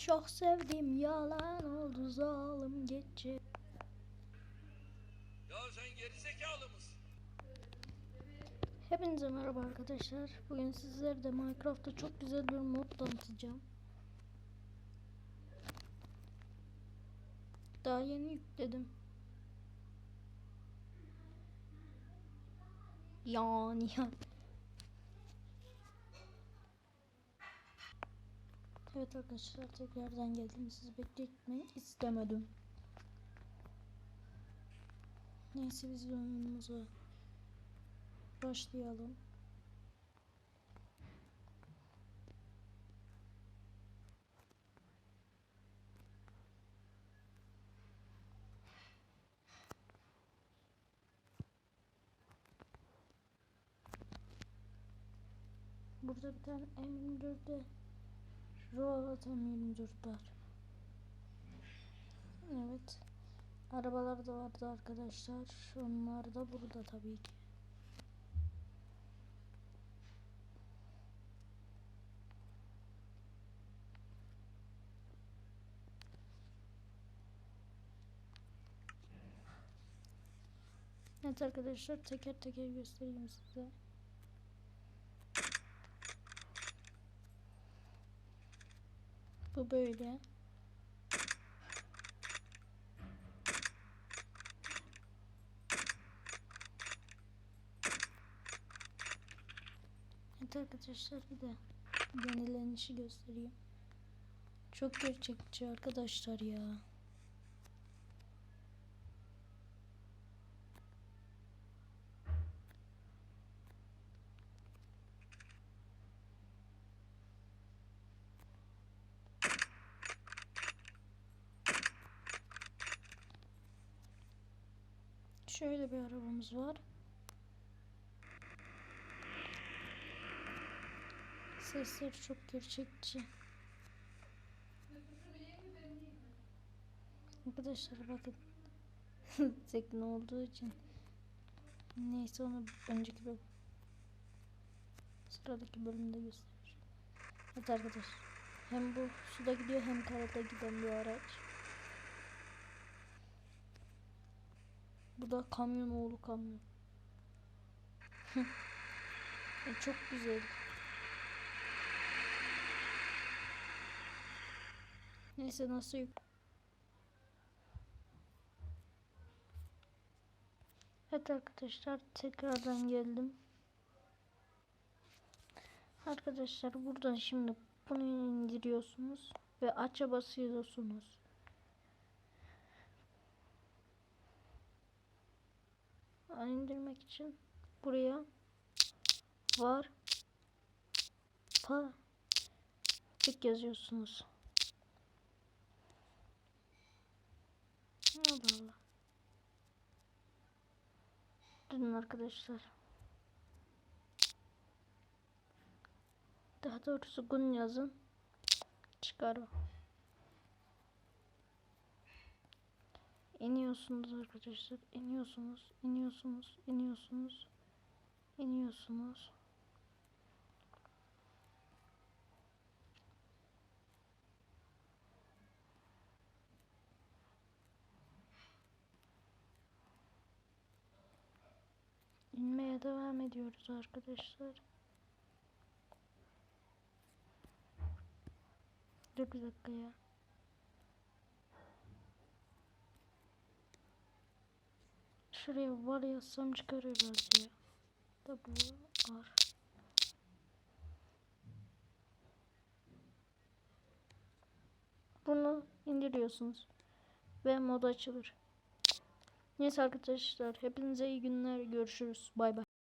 Çok sevdim yalan oldu zalim gece. Ya sen gerizekalı mısın? Hepinize merhaba arkadaşlar. Bugün sizlere de Minecraft'ta çok güzel bir mod tanıtacağım. Daha yeni yükledim. Yani ya. Evet arkadaşlar tekrardan geldim. Sizi bekletmeyi istemedim. Neyse biz oyunumuza başlayalım. Burada bir tane M24'de Royal M24 var. Evet. Arabalar da vardı arkadaşlar. Onlar da burada tabii ki. Evet arkadaşlar teker teker göstereyim size. Bu böyle. Evet arkadaşlar bir de yenilenişi göstereyim. Çok gerçekçi arkadaşlar ya. Şöyle bir arabamız var. Sesleri çok gerçekçi. Arkadaşlar bakın. Tekne olduğu için. Neyse onu önceki bölüm. Sıradaki bölümde göstereceğim. Evet arkadaşlar. Hem bu suda gidiyor hem karada giden bir araç. Bu da kamyon oğlu kamyon. E, çok güzel. Neyse nasıl yük... Evet arkadaşlar tekrardan geldim. Arkadaşlar buradan şimdi bunu indiriyorsunuz ve aça basıyorsunuz. İndirmek için buraya var pa tık yazıyorsunuz. Allah Allah. Durun arkadaşlar. Daha doğrusu gun yazın. Çıkar o. İniyorsunuz arkadaşlar. İniyorsunuz, iniyorsunuz, iniyorsunuz, iniyorsunuz. İnmeye devam ediyoruz arkadaşlar. Dur bir dakika ya. Şuraya var yazsam çıkar herhalde. W R Bunu indiriyorsunuz. Ve mod açılır. Neyse arkadaşlar hepinize iyi günler görüşürüz. Bay bay.